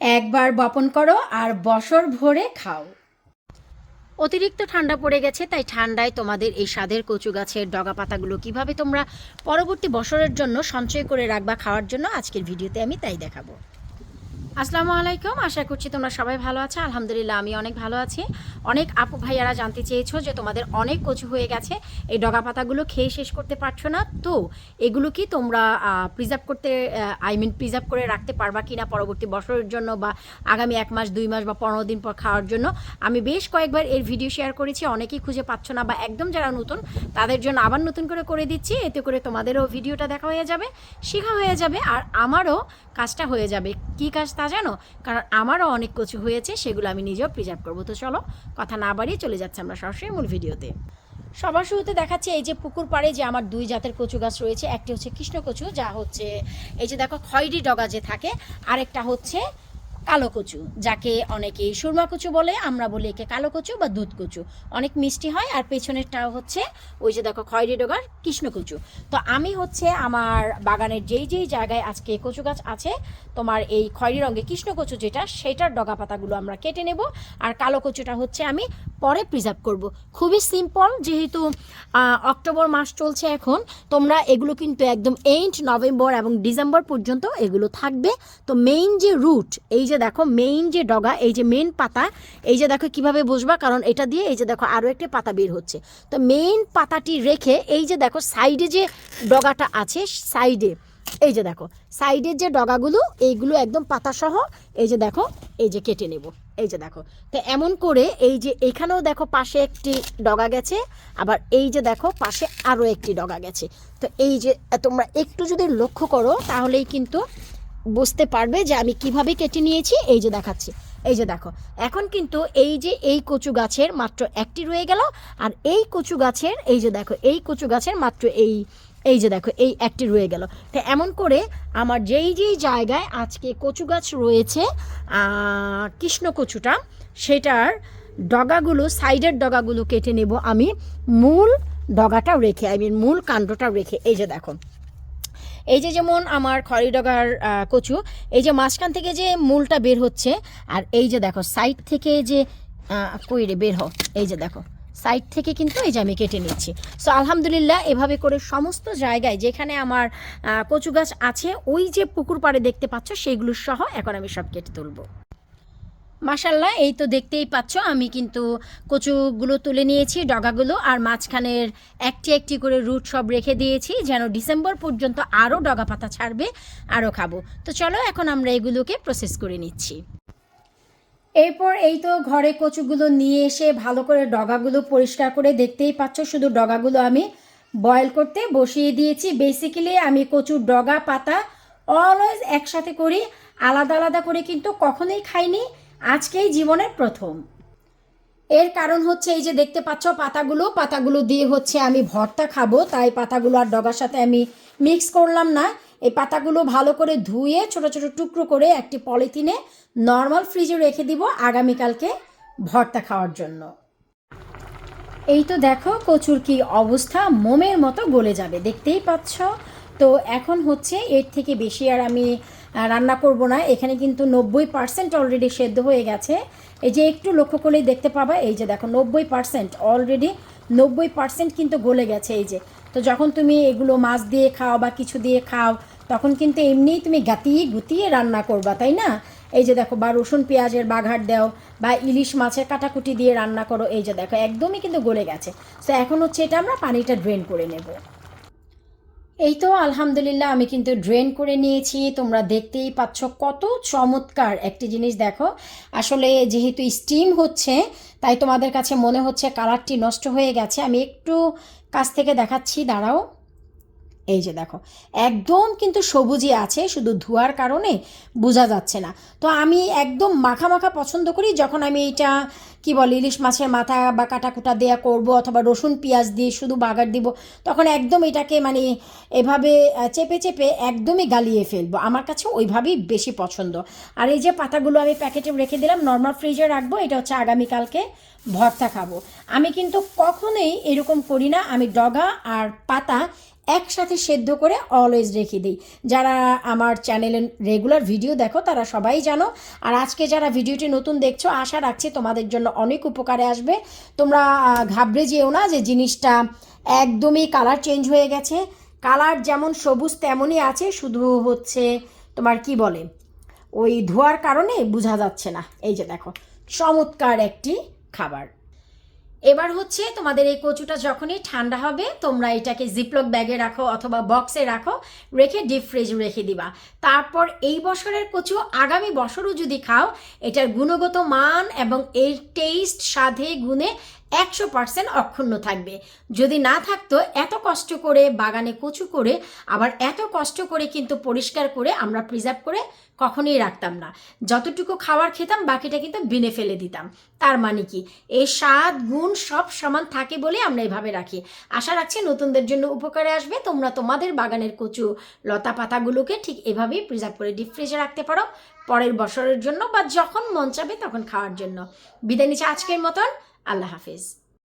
একবার বপন করো আর বছর ভরে খাও। অতিরিক্ত ঠান্ডা পড়ে গেছে, তাই ঠান্ডায় তোমাদের এই স্বাদের কচু গাছের ডগা পাতাগুলো কীভাবে তোমরা পরবর্তী বছরের জন্য সঞ্চয় করে রাখবা খাওয়ার জন্য আজকের ভিডিওতে আমি তাই দেখাবো। আসসালামু আলাইকুম, আশা করছি তোমরা সবাই ভালো আছো। আলহামদুলিল্লাহ, আমি অনেক ভালো আছি। অনেক আপু ভাইয়ারা জানতে চেয়েছো যে তোমাদের অনেক কচু হয়ে গেছে। এই ডগা পাতাগুলো খেয়ে শেষ করতে পারছ না? তো, এগুলো কি তোমরা প্রিজার্ভ করতে আই মিন প্রিজার্ভ করে রাখতে পারবা কিনা পরবর্তী বছরের জন্য বা আগামী এক মাস, দুই মাস বা পনেরো দিন পর খাওয়ার জন্য? আমি বেশ কয়েকবার এর ভিডিও শেয়ার করেছি, অনেকেই খুঁজে পাচ্ছ না বা একদম যারা নতুন, তাদের জন্য আবার নতুন করে করে দিচ্ছি। এতে করে তোমাদেরও ভিডিওটা দেখা হয়ে যাবে, শেখা হয়ে যাবে, আর আমারও কাজটা হয়ে যাবে। কি কাজ তা জানো? কারণ আমারও অনেক কচু হয়েছে, সেগুলো আমি নিজেও প্রিজার্ভ করব। তো চলো, কথা না বাড়িয়ে চলে যাচ্ছে আমরা সরাসরি মূল ভিডিওতে। সবার শুরুতে দেখাচ্ছে এই যে পুকুর পাড়ে যে আমার দুই জাতের কচু গাছ রয়েছে। একটি হচ্ছে কৃষ্ণ কচু যা হচ্ছে এই যে দেখো খয়রি ডগা যে থাকে, আরেকটা হচ্ছে কালো কচু, যাকে অনেকে সুরমা কচু বলে, আমরা বলি একে কালো কচু বা দুধ কচু। অনেক মিষ্টি হয়, আর পেছনেরটাও হচ্ছে ওই যে দেখো খয়রি ডগার কৃষ্ণ কচু। তো আমি হচ্ছে আমার বাগানের যেই যেই জায়গায় আজকে কচু গাছ আছে, তোমার এই খয়রি রঙের কৃষ্ণ কচু যেটা, সেটার ডগা পাতাগুলো আমরা কেটে নেব। আর কালো কচুটা হচ্ছে আমি পরে প্রিজার্ভ করব। খুবই সিম্পল যেহেতু অক্টোবর মাস চলছে এখন, তোমরা এগুলো কিন্তু একদম এইন্ট নভেম্বর এবং ডিসেম্বর পর্যন্ত এগুলো থাকবে। তো মেইন যে রুট এই যে দেখো মেইন যে ডগা এই যে মেইন পাতা এই যে দেখো কীভাবে বসবা কারণ এটা দিয়ে এই যে দেখো আরও একটি পাতা বের হচ্ছে তো মেইন পাতাটি রেখে এই যে দেখো সাইডে যে ডগাটা আছে সাইডে এই যে দেখো সাইডের যে ডগাগুলো এইগুলো একদম পাতাসহ এই যে দেখো এই যে কেটে নেব এই যে দেখো তো এমন করে এই যে এখানেও দেখো পাশে একটি ডগা গেছে আবার এই যে দেখো পাশে আরও একটি ডগা গেছে তো এই যে তোমরা একটু যদি লক্ষ্য করো তাহলেই কিন্তু বুঝতে পারবে যে আমি কীভাবে কেটে নিয়েছি। এই যে দেখাচ্ছি। এই যে দেখো, এখন কিন্তু এই যে এই কচু গাছের মাত্র একটি রয়ে গেল, আর এই কচু গাছের, এই যে দেখো, এই কচু গাছের মাত্র এই এই যে দেখো, এই একটি রয়ে গেল। তো এমন করে আমার যেই যেই জায়গায় আজকে কচু গাছ রয়েছে কৃষ্ণ কচুটা, সেটার ডগাগুলো, সাইডের ডগাগুলো কেটে নেব আমি। মূল ডগাটাও রেখে আই মিন মূল কাণ্ডটাও রেখে, এই যে দেখো। এই যে যেমন আমার খড়িডগার কচু, এই যে মাঝখান থেকে যে মূলটা বের হচ্ছে, আর এই যে দেখো সাইড থেকে যে কই রে, বের হ, এই যে দেখো সাইড থেকে কিন্তু এই যে আমি কেটে নিচ্ছি। সো আলহামদুলিল্লাহ, এভাবে করে সমস্ত জায়গায় যেখানে আমার কচু গাছ আছে, ওই যে পুকুর পাড়ে দেখতে পাচ্ছ সেইগুলো সহ এখন আমি সব কেটে তুলবো। মাশাল্লাহ এই তো দেখতেই পাচ্ছ, আমি কিন্তু কচুগুলো তুলে নিয়েছি, ডগাগুলো, আর মাঝখানের একটি একটি করে রুট সব রেখে দিয়েছি, যেন ডিসেম্বর পর্যন্ত আরও ডগা পাতা ছাড়বে, আরও খাব। তো চলো, এখন আমরা এগুলোকে প্রসেস করে নিচ্ছি। এরপর এই তো ঘরে কচুগুলো নিয়ে এসে ভালো করে ডগাগুলো পরিষ্কার করে দেখতেই পাচ্ছ, শুধু ডগাগুলো আমি বয়েল করতে বসিয়ে দিয়েছি। বেসিক্যালি আমি কচুর ডগা, পাতা অলওয়েজ একসাথে করি, আলাদা আলাদা করে কিন্তু কখনোই খাইনি। আজকেই জীবনের প্রথম। এর কারণ হচ্ছে এই যে দেখতে পাচ্ছ পাতাগুলো পাতাগুলো দিয়ে হচ্ছে আমি ভর্তা খাব, তাই পাতাগুলো আর ডগার সাথে আমি মিক্স করলাম না। এই পাতাগুলো ভালো করে ধুয়ে ছোট ছোট টুকরো করে একটি পলিথিনে নর্মাল ফ্রিজে রেখে দিব আগামীকালকে ভর্তা খাওয়ার জন্য। এই তো দেখো কচুর কি অবস্থা, মোমের মতো গলে যাবে, দেখতেই পাচ্ছ। তো এখন হচ্ছে এর থেকে বেশি আর আমি রান্না করব না। এখানে কিন্তু নব্বই পার্সেন্ট অলরেডি সেদ্ধ হয়ে গেছে। এই যে একটু লক্ষ্য করলেই দেখতে পাবা, এই যে দেখো, নব্বই পার্সেন্ট অলরেডি নব্বই পার্সেন্ট কিন্তু গলে গেছে এই যে। তো যখন তুমি এগুলো মাছ দিয়ে খাও বা কিছু দিয়ে খাও, তখন কিন্তু এমনিই তুমি গাতিয়ে গুতিয়ে রান্না করবা, তাই না? এই যে দেখো, বা রসুন পেঁয়াজের বাঘাট দাও, বা ইলিশ মাছের কাটাকুটি দিয়ে রান্না করো, এই যে দেখো, একদমই কিন্তু গলে গেছে। তো এখন হচ্ছে এটা আমরা পানিটা ড্রেন করে নেব। এই তো আলহামদুলিল্লাহ, আমি কিন্তু ড্রেন করে নিয়েছি। তোমরা দেখতেই পাচ্ছ কত চমৎকার একটি জিনিস, দেখো। আসলে যেহেতু স্টিম হচ্ছে, তাই তোমাদের কাছে মনে হচ্ছে কালারটি নষ্ট হয়ে গেছে। আমি একটু কাছ থেকে দেখাচ্ছি, দাঁড়াও। এই যে দেখো, একদম কিন্তু সবুজই আছে, শুধু ধোয়ার কারণে বোঝা যাচ্ছে না। তো আমি একদম মাখা মাখা পছন্দ করি যখন আমি এটা কি বলে, ইলিশ মাছের মাথা বা কাটাকুটা দেয়া করব অথবা রসুন, পেঁয়াজ দিয়ে শুধু বাগার দিব, তখন একদম এটাকে মানে এভাবে চেপে চেপে একদমই গালিয়ে ফেলব। আমার কাছে ওইভাবেই বেশি পছন্দ। আর এই যে পাতাগুলো আমি প্যাকেটে রেখে দিলাম নর্মাল ফ্রিজে রাখব, এটা হচ্ছে আগামীকালকে ভর্তা খাব। আমি কিন্তু কখনোই এরকম করি না, আমি ডগা আর পাতা একসাথে সেদ্ধ করে অলওয়েজ রেখে দিই। যারা আমার চ্যানেলে রেগুলার ভিডিও দেখো, তারা সবাই জানো। আর আজকে যারা ভিডিওটি নতুন দেখছ, আশা রাখছি তোমাদের জন্য অনেক উপকারে আসবে। তোমরা ঘাবড়ে যেও না যে জিনিসটা একদমই কালার চেঞ্জ হয়ে গেছে। কালার যেমন সবুজ তেমনই আছে, শুধু হচ্ছে তোমার কি বলে, ওই ধোয়ার কারণে বোঝা যাচ্ছে না। এই যে দেখো, চমৎকার একটি খাবার। এবার হচ্ছে তোমাদের এই কচুটা যখনই ঠান্ডা হবে, তোমরা এটাকে জিপলক ব্যাগে রাখো অথবা বক্সে রাখো, রেখে ডিপ ফ্রিজ রেখে দিবা। তারপর এই বছরের কচু আগামী বছরও যদি খাও, এটার গুণগত মান এবং এর টেস্ট স্বাদে, গুণে একশো পার্সেন্ট অক্ষুণ্ণ থাকবে। যদি না থাকতো, এত কষ্ট করে বাগানে কচু করে, আবার এত কষ্ট করে কিন্তু পরিষ্কার করে আমরা প্রিজার্ভ করে কখনোই রাখতাম না। যতটুকু খাবার খেতাম, বাকিটা কিন্তু বিনে ফেলে দিতাম। তার মানে কি? এই স্বাদ, গুণ সব সমান থাকে বলে আমরা এভাবে রাখি। আশা রাখছি নতুনদের জন্য উপকারে আসবে। তোমরা তোমাদের বাগানের কচু, লতা পাতাগুলোকে ঠিক এভাবেই প্রিজার্ভ করে ডিপ ফ্রিজে রাখতে পারো। পরের বছরের জন্য বা যখন মন চাবে তখন খাওয়ার জন্য। বিদায় নিচ্ছে আজকের মতন। আল্লাহ হাফিজ।